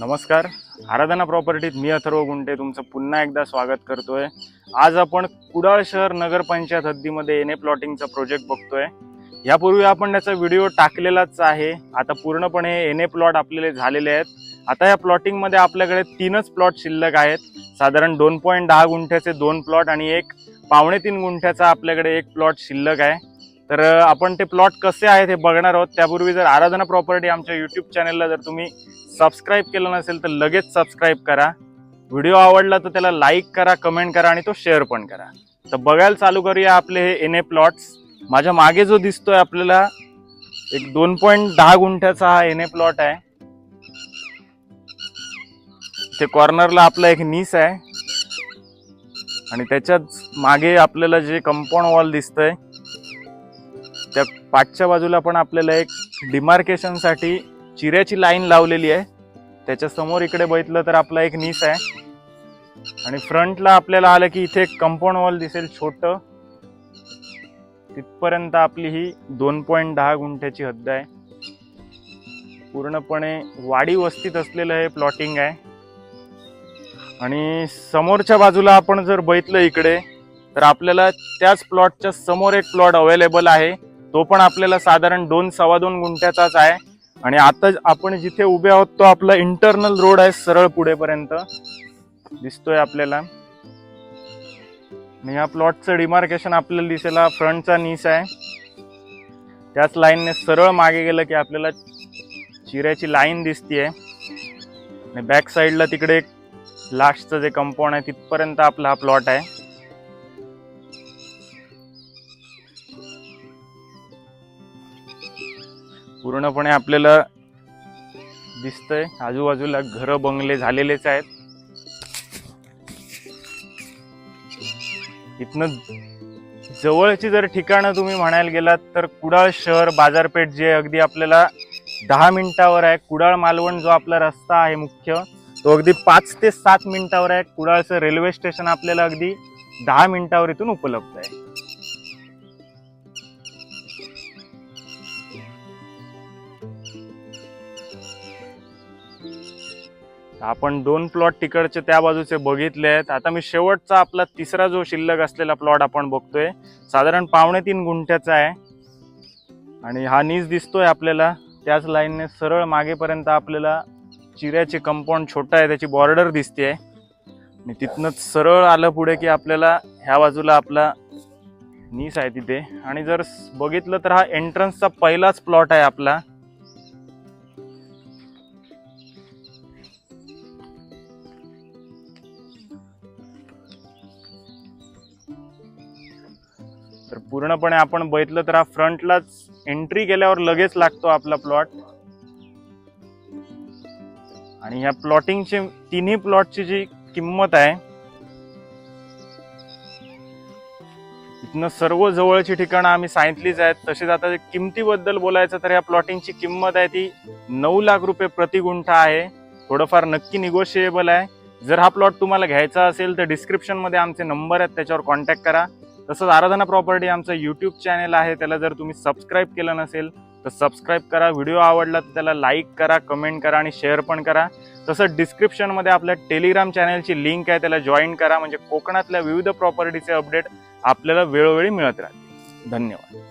नमस्कार. आराधना प्रॉपर्टीत मी अथर्व गुंटे तुमचं पुन्हा एकदा स्वागत करतोय. आज आपण कुडाळ शहर नगरपंचायत हद्दीमध्ये एन ए प्लॉटिंगचा प्रोजेक्ट बघतोय. यापूर्वी आपण त्याचा व्हिडिओ टाकलेलाच आहे. आता पूर्णपणे एन ए प्लॉट आपल्याला झालेले आहेत. आता या प्लॉटिंगमध्ये आपल्याकडे तीनच प्लॉट शिल्लक आहेत. साधारण दोन पॉईंट दहा गुंठ्याचे दोन प्लॉट आणि एक पावणे तीन गुंठ्याचा आपल्याकडे एक प्लॉट शिल्लक आहे. तर आपण ते प्लॉट कसे आहेत हे बघणार आहोत. त्यापूर्वी जर आराधना प्रॉपर्टी आमच्या यूट्यूब चॅनलला जर तुम्ही सबस्क्राईब केलं नसेल तर लगेच सबस्क्राईब करा. व्हिडिओ आवडला तर त्याला लाईक करा कमेंट करा आणि तो शेअर पण करा. तर बघायला चालू करूया आपले हे एन ए प्लॉट्स माझ्या मागे जो दिसतोय आपल्याला एक दोन पॉईंट दहा गुंठ्याचा हा एन ए प्लॉट आहे. ते कॉर्नरला आपला एक नीस आहे. आणि त्याच्याच मागे आपल्याला जे कंपाऊंड वॉल दिसतंय त्या पाठच्या बाजूला पण आपल्याला एक डिमार्केशनसाठी चिऱ्याची लाईन लावलेली आहे. त्याच्यासमोर इकडे बघितलं तर आपला एक नीस आहे. आणि फ्रंटला आपल्याला आलं की इथे एक कंपाऊंड वॉल दिसेल छोट. तिथपर्यंत आपली ही दोन पॉईंट दहा गुंठ्याची हद्द आहे. पूर्णपणे वाडी वस्तीत असलेलं हे प्लॉटिंग आहे. आणि समोरच्या बाजूला आपण जर बघितलं इकडे तर आपल्याला त्याच प्लॉटच्या समोर एक प्लॉट अवेलेबल आहे. तो पण आपल्याला साधारण दोन सव्वा दोन गुंठ्याचाच आहे. आणि आता आपण जिथे उभे आहोत तो आपला इंटरनल रोड आहे सरळ पुढेपर्यंत. दिसतोय आपल्याला. आणि या प्लॉटचं डिमार्केशन आपल्याला दिसेला फ्रंटचा नीस आहे. त्याच लाईनने सरळ मागे गेलं की आपल्याला चिऱ्याची लाईन दिसतीये. आणि बॅक साईडला तिकडे एक लास्टचं जे कंपाऊंड आहे तिथपर्यंत आपला हा प्लॉट आहे. पूर्णपणे आपल्याला दिसतंय. आजूबाजूला घरं बंगले झालेलेच आहेत. इथनं जवळची जर ठिकाणं तुम्ही म्हणायला गेलात तर कुडाळ शहर बाजारपेठ जे अगदी आपल्याला दहा मिनिटावर आहे. कुडाळ मालवण जो आपला रस्ता आहे मुख्य तो अगदी पाच ते सात मिनिटावर आहे. कुडाळचं रेल्वे स्टेशन आपल्याला अगदी दहा मिनिटावर इथून उपलब्ध आहे. आपण दोन प्लॉट तिकडचे त्या बाजूचे बघितले आहेत. आता मी शेवटचा आपला तिसरा जो शिल्लक असलेला प्लॉट आपण बघतोय साधारण पावणे तीन गुंठ्याचा आहे. आणि हा नीस दिसतोय आपल्याला. त्याच लाईनने सरळ मागेपर्यंत आपल्याला चिऱ्याचे कंपाऊंड छोटं आहे त्याची बॉर्डर दिसते आणि तिथनंच सरळ आलं पुढे की आपल्याला ह्या बाजूला आपला नीस आहे तिथे. आणि जर बघितलं तर हा एंट्रन्सचा पहिलाच प्लॉट आहे आपला. तर पूर्णपणे आपण बघितलं तर हा फ्रंटलाच एंट्री केल्यावर लगेच लागतो आपला प्लॉट आणि ह्या प्लॉटिंगची तिन्ही प्लॉटची जी किंमत आहे इथनं सर्व जवळची ठिकाणं आम्ही सांगितलीच आहेत. तसेच आता किमतीबद्दल बोलायचं तर या प्लॉटिंगची किंमत आहे ती नऊ लाख रुपये प्रति गुंठा आहे. थोडंफार नक्की निगोशिएबल आहे. जर हा प्लॉट तुम्हाला घ्यायचा असेल तर डिस्क्रिप्शनमध्ये आमचे नंबर आहेत त्याच्यावर कॉन्टॅक्ट करा. तसंच आराधना प्रॉपर्टी आमचं यूट्यूब चॅनल आहे त्याला जर तुम्ही सबस्क्राईब केलं नसेल तर सबस्क्राईब करा. व्हिडिओ आवडला तर त्याला लाईक करा कमेंट करा आणि शेअर पण करा. तसंच डिस्क्रिप्शनमध्ये आपल्या टेलिग्राम चॅनलची लिंक आहे त्याला जॉईन करा. म्हणजे कोकणातल्या विविध प्रॉपर्टीचे अपडेट आपल्याला वेळोवेळी मिळत राहतील. धन्यवाद.